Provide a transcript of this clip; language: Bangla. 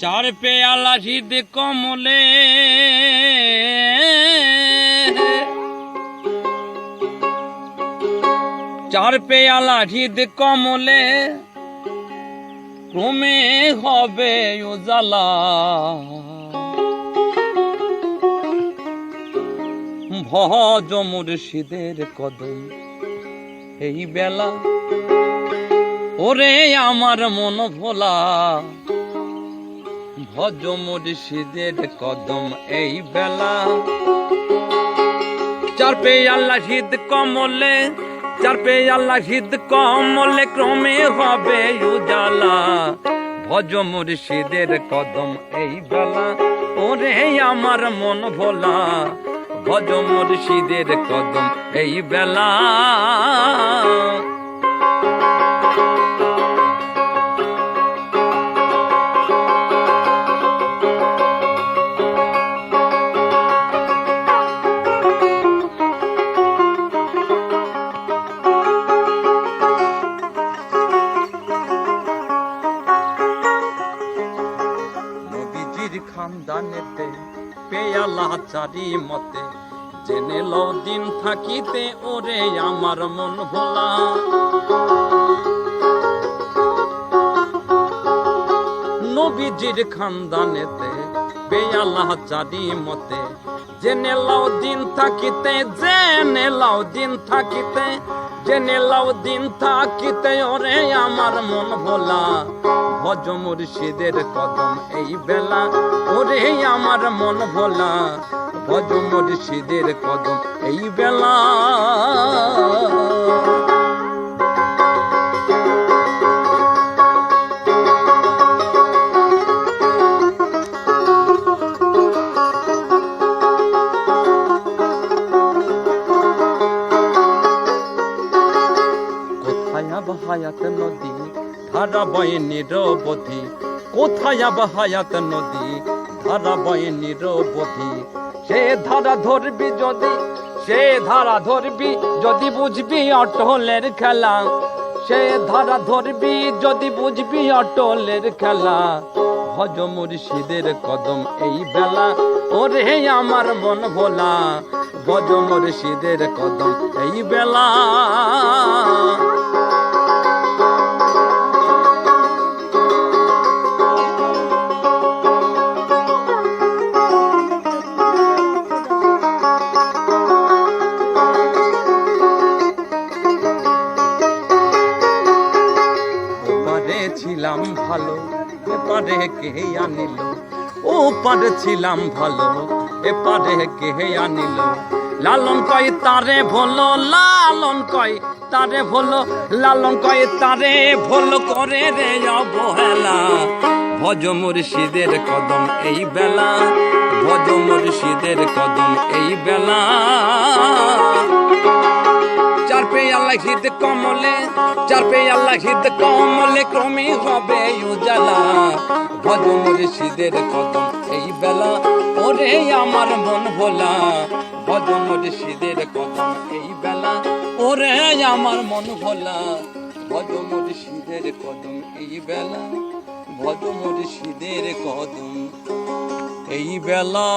চার পেয়ালা শীত কমলে চার পেয়ালা শীত কমলে ক্রমে হবে উজালা ভজ মুর্শিদের কদম এই বেলা। ওরে আমার মন ভোলা। ভজ মুর্শিদের কদম এই বেলা। চার পে আল্লাহ শীত কমলে, চার পে আল্লাহ শীত কমলে ক্রমে হবে উজালা। ভজ মুর্শিদের কদম এই বেলা, ওরে আমার মন ভোলা। ভজ মুর্শিদের কদম এই বেলা। খানদানেতে পেয়ালা চারি মতে, জেনে ল দিন থাকিতে, ওরে আমার মন ভোলা। নবীজির খানদানেতে পেয়ালা চারি মতে জেনে লাউ দিন থাকিতে, জেনে লাও দিন থাকিতে, জেনে লাউ দিন থাকিতে, ওরে আমার মন ভোলা। ভজ মুর্শিদের কদম এই বেলা, ওরে আমার মন ভোলা। ভজ মুর্শিদের কদম এই বেলা। হায়াত নদী ধারা বয়ে নিরবধি কোথায় আবার হায়াত নদী ধারা বয়ে নিরবধি সে ধারা ধরবি যদি, সে ধারা ধরবি যদি বুঝবি অটলের খেলা। সে ধারা ধরবি যদি বুঝবি অটলের খেলা। ভজ মুর্শিদের কদম এই বেলা, ওরে আমার মন ভোলা। ভজ মুর্শিদের কদম এই বেলা। ভালো, এপারে কে আনিল। ও পারে ছিলাম ভালো, এপারে কে আনিল। লালন কয়, তারে ভোলো, লালন কয়, তারে ভোলো, লালন কয়, তারে ভোলো করে রে অবহেলা। ভজ মুর্শিদের কদম এই বেলা, ভজ মুর্শিদের কদম এই বেলা। চার পে আল্লাহ হিত কমলে চার পে আল্লাহ হিত কমলে, ক্রমে হবে উজালা। ভজ মুর্শিদের কদম এই বেলা, ওরে আমার মন ভোলা। ভজ মুর্শিদের কদম এই বেলা, ওরে আমার মন ভোলা। ভজ মুর্শিদের কদম এই বেলা ভজ মুর্শিদের কদম এই বেলা।